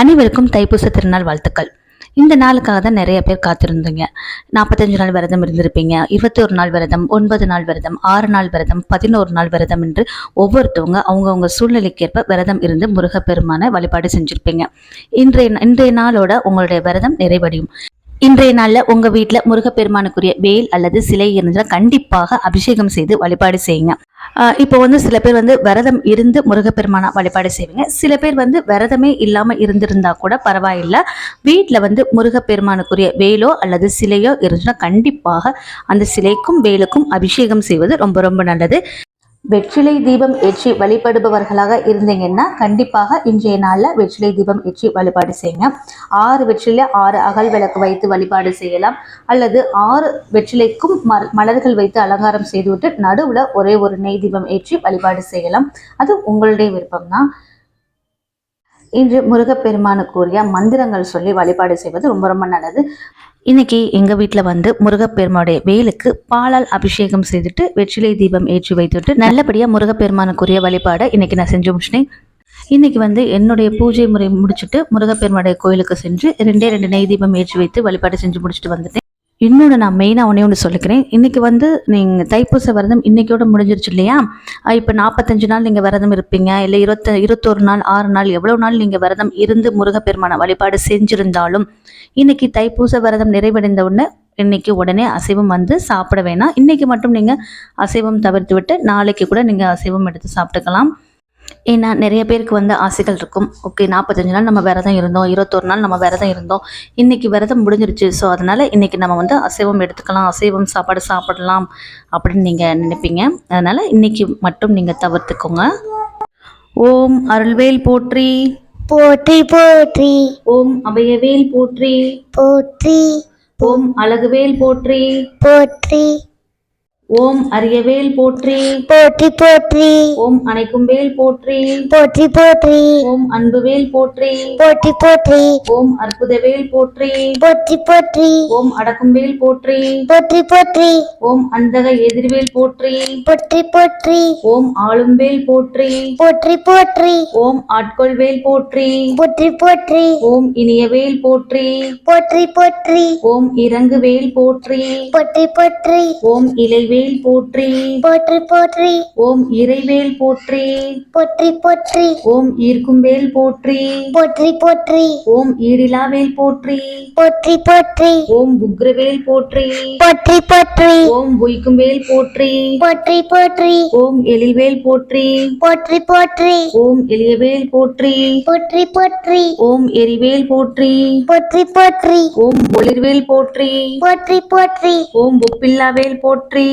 அனைவருக்கும் தைப்பூச திருநாள் வாழ்த்துக்கள். இந்த நாளுக்காக தான் நிறைய பேர் காத்திருந்தீங்க. நாற்பத்தஞ்சு நாள் விரதம் இருந்திருப்பீங்க. இருபத்தி ஒரு நாள் விரதம் ஒன்பது நாள் விரதம் ஆறு நாள் விரதம் பதினோரு நாள் விரதம் என்று ஒவ்வொருத்தவங்க அவங்கவுங்க சூழ்நிலைக்கேற்ப விரதம் இருந்து முருகப்பெருமான வழிபாடு செஞ்சுருப்பீங்க. இன்றைய இன்றைய நாளோட உங்களுடைய விரதம் நிறைவடையும். இன்றைய நாளில் உங்கள் வீட்டில் முருகப்பெருமானுக்குரிய வேல் அல்லது சிலை இருந்தால் கண்டிப்பாக அபிஷேகம் செய்து வழிபாடு செய்யுங்க. இப்போ வந்து சில பேர் வந்து விரதம் இருந்து முருகப்பெருமான வழிபாடு செய்வீங்க. சில பேர் வந்து விரதமே இல்லாமல் இருந்திருந்தா கூட பரவாயில்லை. வீட்டில் வந்து முருகப்பெருமானுக்குரிய வேலோ அல்லது சிலையோ இருந்துச்சுன்னா கண்டிப்பாக அந்த சிலைக்கும் வேலுக்கும் அபிஷேகம் செய்வது ரொம்ப ரொம்ப நல்லது. வெற்றிலை தீபம் ஏற்றி வழிபடுபவர்களாக இருந்தீங்கன்னா கண்டிப்பாக இன்றைய நாளில் வெற்றிலை தீபம் ஏற்றி வழிபாடு செய்யுங்க. ஆறு வெற்றிலை ஆறு அகல் விளக்கு வைத்து வழிபாடு செய்யலாம். அல்லது ஆறு வெற்றிலைக்கும் மலர்கள் வைத்து அலங்காரம் செய்துவிட்டு நடுவில் ஒரே ஒரு நெய் தீபம் ஏற்றி வழிபாடு செய்யலாம். அது உங்களுடைய விருப்பம் தான் இன்று முருகப்பெருமானுக்குரிய மந்திரங்கள் சொல்லி வழிபாடு செய்வது ரொம்ப ரொம்ப நல்லது. இன்னைக்கு எங்கள் வீட்டில் வந்து முருகப்பெருமானுடைய வேலுக்கு பாலால் அபிஷேகம் செய்துட்டு வெற்றிலை தீபம் ஏற்றி வைத்துட்டு நல்லபடியாக முருகப்பெருமானுக்குரிய வழிபாடை இன்னைக்கு நான் செஞ்சு முடிச்சிட்டேன் இன்னைக்கு வந்து என்னுடைய பூஜை முறை முடிச்சுட்டு முருகப்பெருமானுடைய கோயிலுக்கு சென்று ரெண்டே ரெண்டு நெய் தீபம் ஏற்றி வைத்து வழிபாடு செஞ்சு முடிச்சுட்டு வந்துட்டேன். இன்னொன்று நான் மெயினாக ஒன்றே ஒன்று சொல்லிக்கிறேன். இன்றைக்கி வந்து நீங்கள் தைப்பூச விரதம் இன்னைக்கோட முடிஞ்சிருச்சு இல்லையா? இப்போ நாற்பத்தஞ்சு நாள் நீங்கள் விரதம் இருப்பீங்க. இல்லை இருபத்த இருபத்தொரு நாள் ஆறு நாள் எவ்வளோ நாள் நீங்கள் விரதம் இருந்து முருகப்பெருமான வழிபாடு செஞ்சுருந்தாலும் இன்றைக்கி தைப்பூச விரதம் நிறைவடைந்த உடனே இன்னைக்கு உடனே அசைவம் வந்து சாப்பிட வேணாம். இன்றைக்கி மட்டும் நீங்கள் அசைவம் தவிர்த்து விட்டு நாளைக்கு கூட நீங்கள் அசைவம் எடுத்து சாப்பிட்டுக்கலாம். ஏன்னா நிறைய பேருக்கு வந்து ஆசைகள் இருக்கும். ஓகே நாற்பத்தஞ்சு நாள் நம்ம விரதம் இருந்தோம் இருபத்தொரு நாள் நம்ம விரதம் இருந்தோம். இன்னைக்கு விரதம் முடிஞ்சிருச்சு. ஸோ அதனால இன்னைக்கு நம்ம வந்து அசைவம் எடுத்துக்கலாம் அசைவம் சாப்பாடு சாப்பிடலாம் அப்படின்னு நீங்கள் நினைப்பீங்க. அதனால இன்னைக்கு மட்டும் நீங்கள் தவிர்த்துக்கோங்க. ஓம் அருள்வேல் போற்றி. போற்றி போற்றி. ஓம் அபயவேல் போற்றி. போற்றி. ஓம் அழகுவேல் போற்றி. போற்றி. ஓம் அரியவேல் போற்றி போற்றி போற்றி ஓம் அணைக்கும் வேல் போற்றி போற்றி போற்றி ஓம் அன்புவேல் போற்றி போற்றி போற்றி ஓம் அற்புதவேல் போற்றி போற்றி போற்றி ஓம் அடக்கும்பேல் போற்றி போற்றி போற்றி ஓம் அந்தக எதிர்வேல் போற்றி போற்றி போற்றி ஓம் ஆளும்பேல் போற்றி போற்றி போற்றி ஓம் ஆட்கொள்வேல் போற்றி போற்றி போற்றி ஓம் இனியவேல் போற்றி போற்றி போற்றி ஓம் இறங்குவேல் போற்றி போற்றி போற்றி ஓம் இலைவேல் போற்றி போற்றி போற்றி ஓம் இறைவேல் போற்றி போற்றி போற்றி ஓம் ஈர்க்கும்பேல் போற்றி போற்றி போற்றி ஓம் ஈரிலாவேல் போற்றி போற்றி போற்றி ஓம் உக்ரவேல் போற்றி போற்றி போற்றி ஓம் உய்க்கும்பேல் போற்றி போற்றி போற்றி ஓம் எழில்வேல் போற்றி போற்றி போற்றி ஓம் எளியவேல் போற்றி போற்றி போற்றி ஓம் எரிவேல் போற்றி போற்றி போற்றி ஓம் ஒளிர்வேல் போற்றி போற்றி போற்றி ஓம் ஒப்பில்லாவேல் போற்றி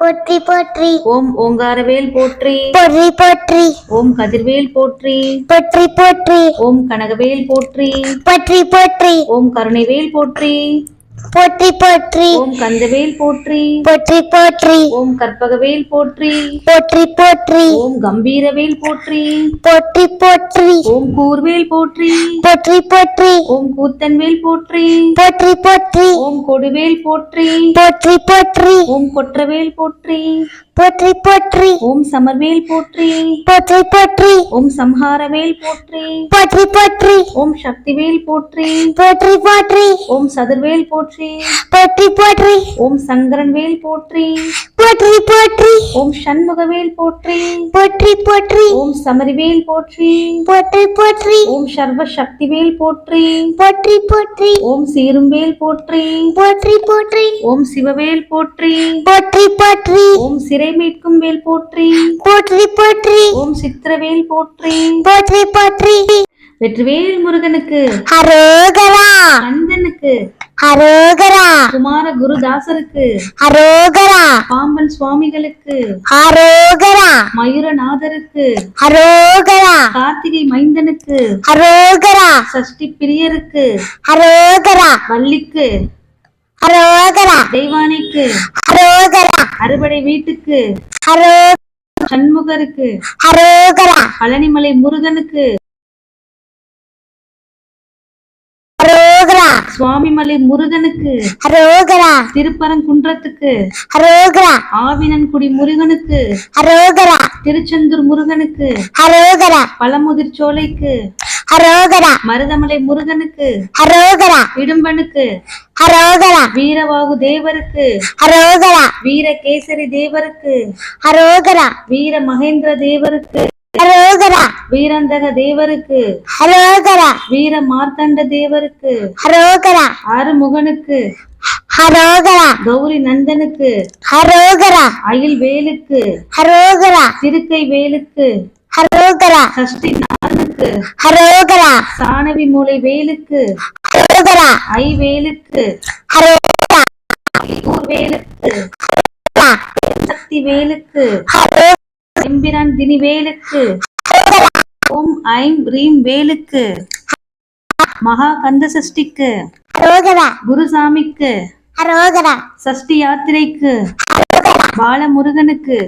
போற்றி போற்றி. ஓம் ஓங்காரவேல் போற்றி. போற்றி போற்றி. ஓம் கதிர்வேல் போற்றி. போற்றி போற்றி. ஓம் கனகவேல் போற்றி. போற்றி போற்றி. ஓம் கருணைவேல் போற்றி. போற்றி போற்றி. ஓம் கந்தவேல் போற்றி. போற்றி போற்றி. ஓம் கற்பகவேல் போற்றி. போற்றி போற்றி. ஓம் கம்பீரவேல் போற்றி. போற்றி போற்றி. ஓம் கூர்வேல் போற்றி. போற்றி போற்றி. ஓம் கூத்தன்வேல் போற்றி. போற்றி போற்றி. ஓம் கொடுவேல் போற்றி. போற்றி போற்றி. ஓம் கொற்றவேல் போற்றி. போற்றி போற்றி ஓம் சமர்வேல் போற்றி போற்றி போற்றி ஓம் சம்ஹாரவேல் போற்றி போற்றி போற்றி ஓம் சக்திவேல் போற்றி போற்றி போற்றி ஓம் சதுர்வேல் போற்றி போற்றி போற்றி ஓம் சங்கரன்வேல் போற்றி போற்றி போற்றி ஓம் சண்முகவேல் போற்றி போற்றி போற்றி ஓம் சமரிவேல் போற்றி போற்றி போற்றி ஓம் சர்வ சக்திவேல் போற்றி போற்றி போற்றி ஓம் சீரும்பேல் போற்றி போற்றி போற்றி ஓம் சிவவேல் போற்றி போற்றி போற்றி ஓம் சிறை மீட்கும் வேல் போற்றி. போற்றி போற்றி. ஓம் சித்திரவேல் போற்றி. போற்றி போற்றி. வெற்றிவேல் முருகனுக்கு. அரோகரா. கந்தனுக்கு அரோகரா. குமார குருதாசருக்கு. அரோகரா. பாம்பன் சுவாமிகளுக்கு. அரோகரா. மயூரநாதருக்கு. அரோகரா. கார்த்திகை மைந்தனுக்கு. அரோகரா. சஷ்டி பிரியருக்கு. அரோகரா. வள்ளிக்கு. அரோகரா. தெய்வானைக்கு. அரோகரா. அறுபடை வீட்டுக்கு. அரோ சண்முகருக்கு. அரோகரா. பழனிமலை முருகனுக்கு. அரோகரா. சுவாமிமலை முருகனுக்கு. அரோகரா. திருப்பரங்குன்றத்துக்கு. அரோகரா. ஆவினன்குடி முருகனுக்கு. அரோகரா. திருச்செந்தூர் முருகனுக்கு. அரோகரா. பழமுதிர் அரோகரா. மருதமலை முருகனுக்கு. அரோகரா. இடும்பனுக்கு. அரோகரா. வீரவாகு தேவருக்கு. அரோகரா. வீரகேசரி தேவருக்கு. அரோகரா. வீர மகேந்திர தேவருக்கு. அரோகரா. வீரந்தக தேவருக்கு. அரோகரா. வீர மார்த்தண்ட தேவருக்கு. அரோகரா. ஆறுமுகனுக்கு. அரோகரா. கௌரி நந்தனுக்கு அரோகரா. அயில் வேலுக்கு அரோகரா. திருக்கை வேலுக்கு அரோகரா. சஷ்டி நாதனுக்கு அரோகரா. சாணவி மூலை வேலுக்கு. அரோகரா. ஐ வேலுக்கு. அரோகரா. ஊர் வேலுக்கு. சக்தி வேலுக்கு. எம்பிரான் தினி வேலுக்கு. ஓம் ஐம் ரீம் வேலுக்கு. மகா கந்த சஷ்டிக்கு. குருசாமிக்கு. சஷ்டி யாத்திரைக்கு. பாலமுருகனுக்கு.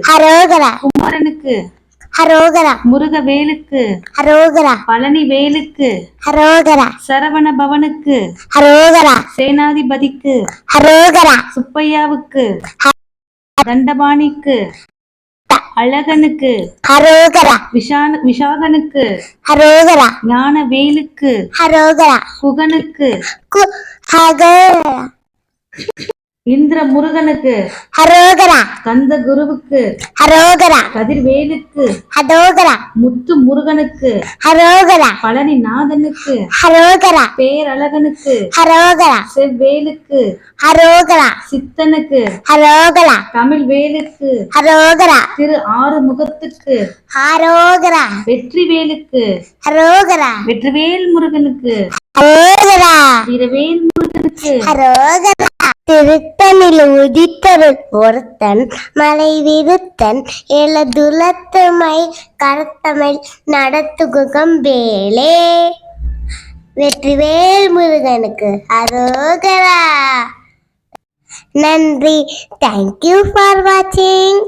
குமாரனுக்கு. அரோகரா. முருகவேலுக்கு. அரோகரா. பழனி வேலுக்கு அரோகரா. சரவண பவனுக்கு அரோகரா. சேனாதிபதிக்கு. அரோகரா. சுப்பையாவுக்கு. தண்டபாணிக்கு. அழகனுக்கு. அரோகரா. விஷான விஷாகனுக்கு. அரோகரா. ஞான வேலுக்கு அரோகரா. குகனுக்கு. இந்திர முருகனுக்கு அரோகரா கந்த குருவுக்கு அரோகரா கதிர்வேலுக்கு அரோகரா முத்து முருகனுக்கு அரோகரா பழனி நாதனுக்கு அரோகரா பேரழகனுக்கு அரோகரா செவ்வேலுக்கு அரோகரா சித்தனுக்கு அரோகரா தமிழ் வேலுக்கு அரோகரா திரு ஆறுமுகத்துக்கு அரோகரா வெற்றி வேலுக்கு அரோகரா வெற்றிவேல் முருகனுக்கு அரோகரா வீரவேல் முருகனுக்கு அரோகரா திருத்தனில் உதித்தவன் ஒருத்தன் மலை விருத்தன் எல துலத்தமை கருத்தமிழ் நடத்துகுகம் வேலே. வெற்றிவேல் முருகனுக்கு அரோகரா. நன்றி. தேங்க்யூ ஃபார் வாட்சிங்